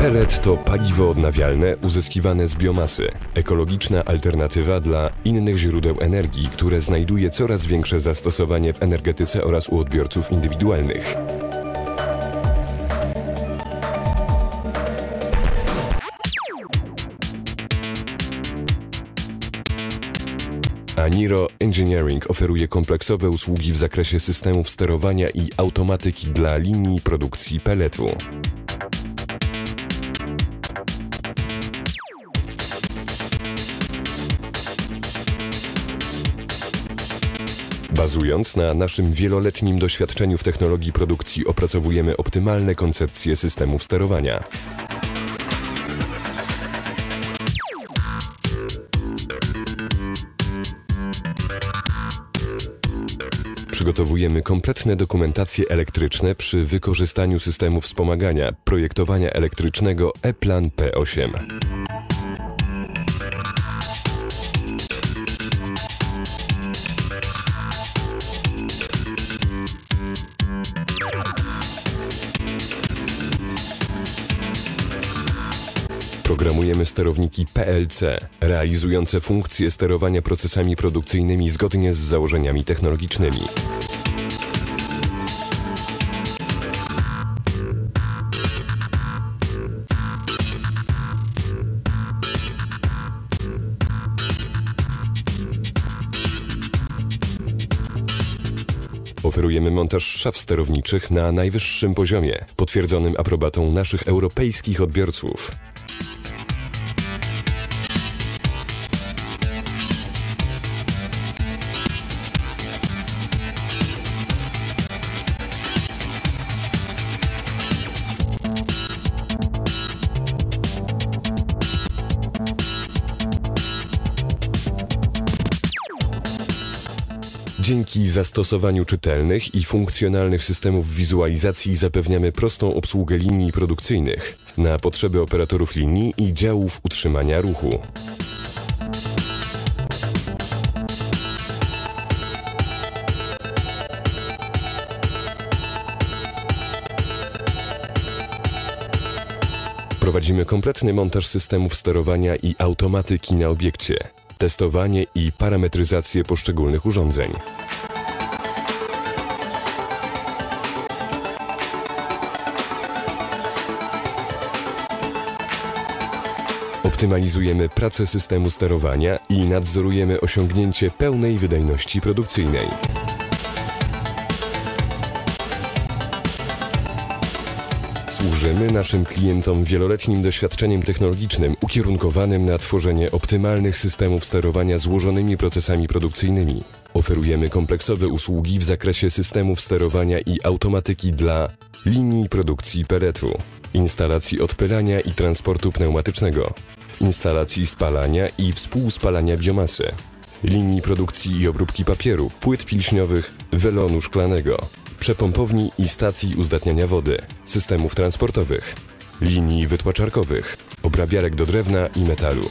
Pellet to paliwo odnawialne uzyskiwane z biomasy. Ekologiczna alternatywa dla innych źródeł energii, które znajduje coraz większe zastosowanie w energetyce oraz u odbiorców indywidualnych. Aniro Engineering oferuje kompleksowe usługi w zakresie systemów sterowania i automatyki dla linii produkcji pelletu. Bazując na naszym wieloletnim doświadczeniu w technologii produkcji opracowujemy optymalne koncepcje systemów sterowania. Przygotowujemy kompletne dokumentacje elektryczne przy wykorzystaniu systemu wspomagania projektowania elektrycznego E-Plan P8. Programujemy sterowniki PLC, realizujące funkcje sterowania procesami produkcyjnymi zgodnie z założeniami technologicznymi. Oferujemy montaż szaf sterowniczych na najwyższym poziomie, potwierdzonym aprobatą naszych europejskich odbiorców. Dzięki zastosowaniu czytelnych i funkcjonalnych systemów wizualizacji zapewniamy prostą obsługę linii produkcyjnych na potrzeby operatorów linii i działów utrzymania ruchu. Prowadzimy kompletny montaż systemów sterowania i automatyki na obiekcie, testowanie i parametryzację poszczególnych urządzeń. Optymalizujemy pracę systemu sterowania i nadzorujemy osiągnięcie pełnej wydajności produkcyjnej. Służymy naszym klientom wieloletnim doświadczeniem technologicznym ukierunkowanym na tworzenie optymalnych systemów sterowania złożonymi procesami produkcyjnymi. Oferujemy kompleksowe usługi w zakresie systemów sterowania i automatyki dla linii produkcji pelletu, instalacji odpylania i transportu pneumatycznego, instalacji spalania i współspalania biomasy, linii produkcji i obróbki papieru, płyt pilśniowych, welonu szklanego, przepompowni i stacji uzdatniania wody, systemów transportowych, linii wytłaczarkowych, obrabiarek do drewna i metalu.